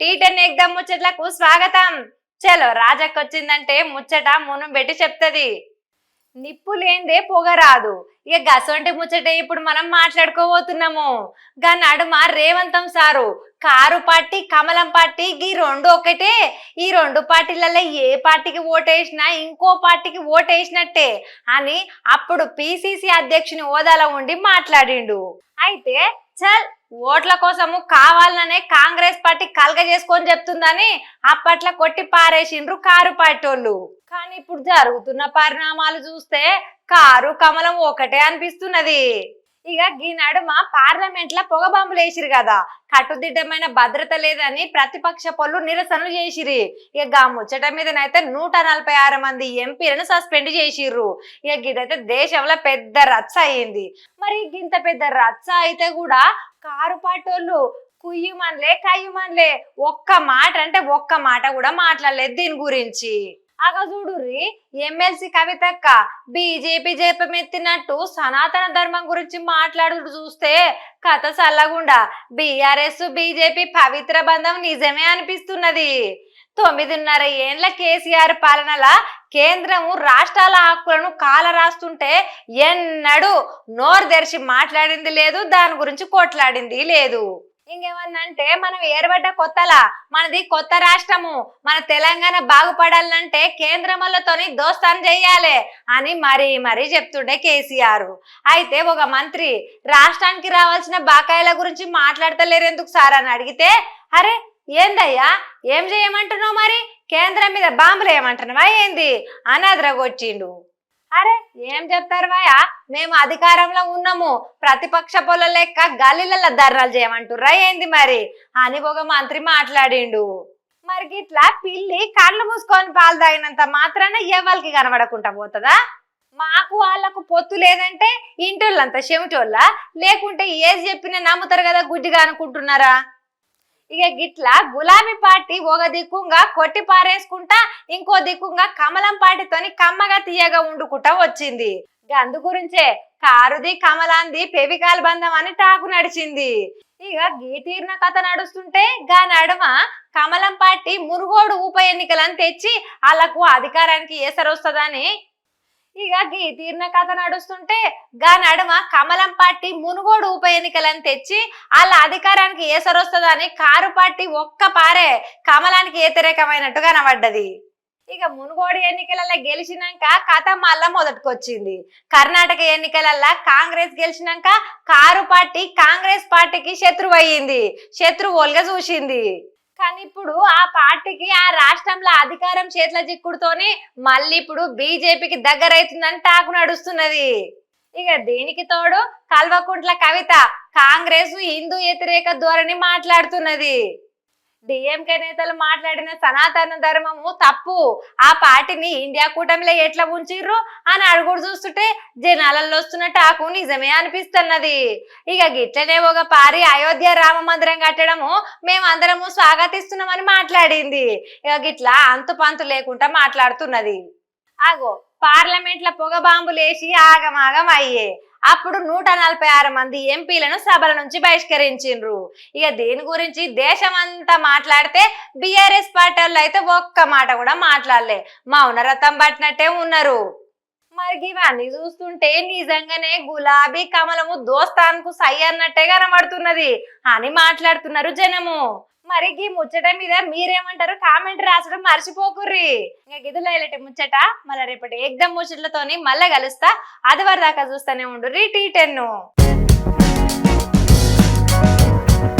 Tea ten ఎగ్దాం ముచ్చట్లకు స్వాగతం. చలో రాజక్కొచ్చిందంటే ముచ్చట మును పెట్టి చెప్తది. నిప్పు లేందే పొగ రాదు ఇక గసొంటి ముచ్చటే ఇప్పుడు మనం మాట్లాడుకోబోతున్నాము. గా నడుమ రేవంతం సారు కారు పార్టీ కమలం పార్టీ ఈ రెండు ఒకటే ఈ రెండు పార్టీలలో ఏ పార్టీకి ఓటేసినా ఇంకో పార్టీకి ఓటేసినట్టే అని అప్పుడు పిసిసి అధ్యక్షుని హోదాలో ఉండి మాట్లాడిండు. అయితే చల్ ఓట్ల కోసము కావాలనే కాంగ్రెస్ పార్టీ కలగ చేసుకొని చెప్తుందని అప్పట్లో కొట్టి పారేసిండ్రు కారు పార్టీ కానీ ఇప్పుడు జరుగుతున్న పరిణామాలు చూస్తే కారు కమలం ఒకటే అనిపిస్తున్నది. ఇక ఈ నడుమ పార్లమెంట్లో పొగ బాంబులు వేసిరు కదా. కట్టుదిట్టమైన భద్రత లేదని ప్రతిపక్ష పనులు నిరసనలు చేసిరి ఇక గా ముచ్చట మీదనైతే నూట నలభై ఆరు మంది ఎంపీలను సస్పెండ్ చేసిర్రు. ఇక ఇదైతే దేశంలో పెద్ద రచ్చ అయింది. మరి గింత పెద్ద రచ్చ అయితే కూడా కారు పాటోళ్ళు కుయ్యమన్లే కయ్యమన్లే. ఒక్క మాట అంటే ఒక్క మాట కూడా మాట్లాడలేదు దీని గురించి. అగ చూడుర్రి ఎమ్మెల్సీ కవితక్క బీజేపీ జపమెత్తినట్టు సనాతన ధర్మం గురించి మాట్లాడు చూస్తే కథ చల్లగుండా బీఆర్ఎస్ బీజేపీ పవిత్ర బంధం నిజమే అనిపిస్తున్నది. తొమ్మిదిన్నర ఏండ్ల కేసీఆర్ పాలనల కేంద్రము రాష్ట్రాల హక్కులను కాల రాస్తుంటే ఎన్నడూ నోరు తెరిచి మాట్లాడింది లేదు దాని గురించి కొట్లాడింది లేదు. ఇంకేమన్నా అంటే మనం ఏర్పడ్డ కొత్తలా మనది కొత్త రాష్ట్రము మన తెలంగాణ బాగుపడాలంటే కేంద్రములతోని దోస్తాను చెయ్యాలి అని మరీ మరీ చెప్తుండే కేసీఆర్. అయితే ఒక మంత్రి రాష్ట్రానికి రావాల్సిన బకాయిల గురించి మాట్లాడతలేరు ఎందుకు సార్ అని అడిగితే అరే ఏందయ్యా ఏం చేయమంటున్నావు మరి? కేంద్రం మీద బాంబులు ఏమంటున్నావా ఏంది? అని అదరగొచ్చిండు అరే ఏం చెప్తారు వాయా మేము అధికారంలో ఉన్నాము. ప్రతిపక్ష పొల లెక్క గల్లీలలో ధర్నాలు చేయమంటుర్రా ఏంది మరి? అని ఒక మంత్రి మాట్లాడిండు. మరి గిట్లా పిల్లి కళ్ళు మూసుకొని పాలు తాగినంత మాత్రాన ఎవరికి కనబడకుండా పోతుందా? మాకు వాళ్ళకు పొత్తు లేదంటే ఇంటోళ్ళంతా చెమిటోళ్ళ? లేకుంటే ఏది చెప్పినా నమ్ముతారు కదా గుడ్డిగా అనుకుంటున్నారా? ఇక గిట్లా గులాబీ పార్టీ ఒక దిక్కుంగా కొట్టి పారేసుకుంటా ఇంకో దిక్కుంగా కమలం పార్టీతోని కమ్మగా తీయగా ఉండుకుంటా వచ్చింది. అందు గురించే కారుది కమలాంది పెవికాల బంధం అని టాకు నడిచింది. ఇక గీతీర్ణ కథ నడుస్తుంటే గా నడుమ కమలం పార్టీ మునుగోడు ఉప ఎన్నికలను తెచ్చి వాళ్ళకు అధికారానికి ఏసరొస్తుందని ఇక గీ తీర్ణ కథ నడుస్తుంటే గా నడుమ కమలం పార్టీ మునుగోడు ఉప ఎన్నికలను తెచ్చి వాళ్ళ అధికారానికి ఏసరొస్తుందని కారు పార్టీ ఒక్క పారే కమలానికి వ్యతిరేకమైనట్టు కనబడ్డది ఇక మునుగోడు ఎన్నికలలో గెలిచినాక కథ మళ్ళా మొదటికొచ్చింది. కర్ణాటక ఎన్నికలల్లో కాంగ్రెస్ గెలిచినాక కారు పార్టీ కాంగ్రెస్ పార్టీకి శత్రువు అయ్యింది శత్రువులుగా చూసింది. కానీ ఇప్పుడు ఆ పార్టీకి ఆ రాష్ట్రంలో అధికారం చేతుల చిక్కుడుతోనే మళ్ళీ ఇప్పుడు బీజేపీకి దగ్గర అవుతుందని టాకు నడుస్తున్నది. ఇక దీనికి తోడు కల్వకుంట్ల కవిత కాంగ్రెస్ హిందూ వ్యతిరేక ధోరణి మాట్లాడుతున్నది. డిఎంకే నేతలు మాట్లాడిన సనాతన ధర్మము తప్పు. ఆ పార్టీని ఇండియా కూటమిలో ఎట్లా ఉంచిర్రు అని అడుగుడు చూస్తుంటే జనాలలో వస్తున్న టాకు నిజమే అనిపిస్తున్నది. ఇక గిట్లనే ఒక పారి అయోధ్య రామ మందిరం కట్టడము మేమందరము స్వాగతిస్తున్నామని మాట్లాడింది. ఇక గిట్లా అంతు పంతు లేకుండా మాట్లాడుతున్నది. ఆగో పార్లమెంట్ల పొగ బాంబులేసి ఆగమాగం అయ్యే. అప్పుడు నూట నలభై ఆరు మంది ఎంపీలను సభల నుంచి బహిష్కరించిండ్రు. ఇక దీని గురించి దేశమంతా మాట్లాడితే బిఆర్ఎస్ పార్టీ వాళ్ళు అయితే ఒక్క మాట కూడా మాట్లాడలే. మౌనరథం పట్టినట్టే ఉన్నారు. మరి ఇవన్నీ చూస్తుంటే నిజంగానే గులాబీ కమలము దోస్తాన్కు సై అన్నట్టే కనబడుతున్నది. అని మాట్లాడుతున్నారు జనము. మరి ఈ ముచ్చట మీద మీరేమంటారు? కామెంట్ రాసడం మర్చిపోకుర్రి. ఇంకా గిదులో ఇలాంటి ముచ్చట. మళ్ళీ రేపటి ఎగ్దమ్ ముచ్చట్లతోని మళ్ళీ కలుస్తా. అది దాకా చూస్తూనే ఉండు రీ టీ టెన్ను.